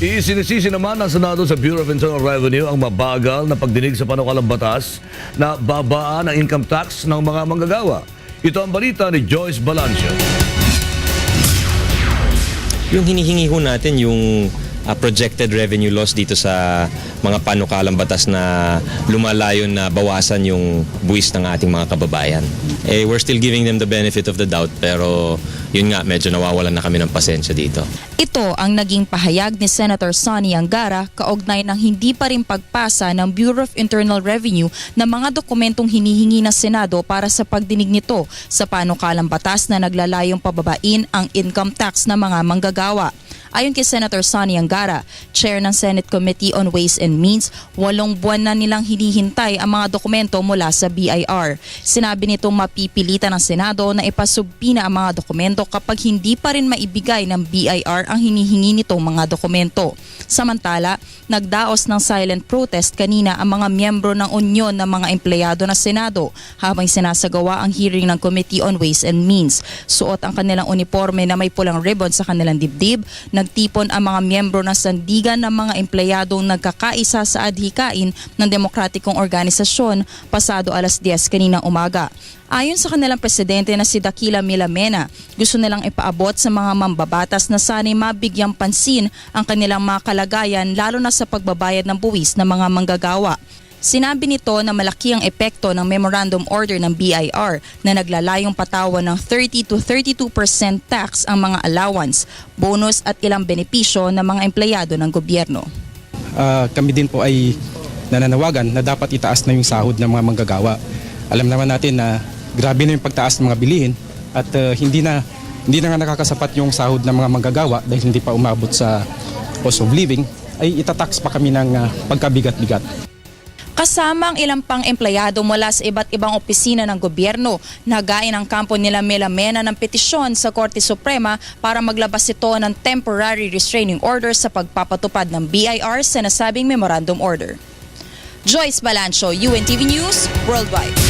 Isinisisi naman ng Senado sa Bureau of Internal Revenue ang mabagal na pagdinig sa panukalang batas na babaan ang income tax ng mga manggagawa. Ito ang balita ni Joyce Balancio. Yung hinihingi ho natin yung ah, projected revenue loss dito sa mga panukalang batas na lumalayon na bawasan yung buwis ng ating mga kababayan. Eh, we're still giving them the benefit of the doubt pero yun nga, medyo nawawalan na kami ng pasensya dito. Ito ang naging pahayag ni Senator Sonny Angara kaugnay ng hindi pa rin pagpasa ng Bureau of Internal Revenue ng mga dokumentong hinihingi ng Senado para sa pagdinig nito sa panukalang batas na naglalayong pababain ang income tax ng mga manggagawa. Ayon kay Senator Sonny Angara, chair ng Senate Committee on Ways and Means, walong buwan na nilang hinihintay ang mga dokumento mula sa BIR. Sinabi nitong mapipilitan ng Senado na ipasubpina ang mga dokumento kapag hindi pa rin maibigay ng BIR ang hinihingi nitong mga dokumento. Samantala, nagdaos ng silent protest kanina ang mga miyembro ng Unyon ng mga empleyado ng Senado habang sinasagawa ang hearing ng Committee on Ways and Means. Suot ang kanilang uniforme na may pulang ribbon sa kanilang dibdib. Nagtipon ang mga miyembro ng sandigan ng mga empleyadong nagkakaisa sa adhikain ng demokratikong organisasyon pasado alas 10 kaninang umaga. Ayon sa kanilang presidente na si Dakila Milamena, gusto nilang ipaabot sa mga mambabatas na sana'y mabigyang pansin ang kanilang mga kalagayan lalo na sa pagbabayad ng buwis ng mga manggagawa. Sinabi nito na malaki ang epekto ng memorandum order ng BIR na naglalayong patawan ng 30 to 32% tax ang mga allowance, bonus at ilang benepisyo ng mga empleyado ng gobyerno. Ah, kami din po ay nananawagan na dapat itaas na yung sahod ng mga manggagawa. Alam naman natin na grabe na yung pagtaas ng mga bilihin at ah, hindi na hindi na nga nakakasapat yung sahod ng mga manggagawa dahil hindi pa umabot sa cost of living ay itatax pa kami ng ah, pagkabigat-bigat. Kasama ang ilang pang empleyado mula sa iba't ibang opisina ng gobyerno, nagain ang kampo nila Melamena ng petisyon sa Korte Suprema para maglabas ito ng temporary restraining order sa pagpapatupad ng BIR sa nasabing memorandum order. Joyce Balancho, UNTV News, Worldwide.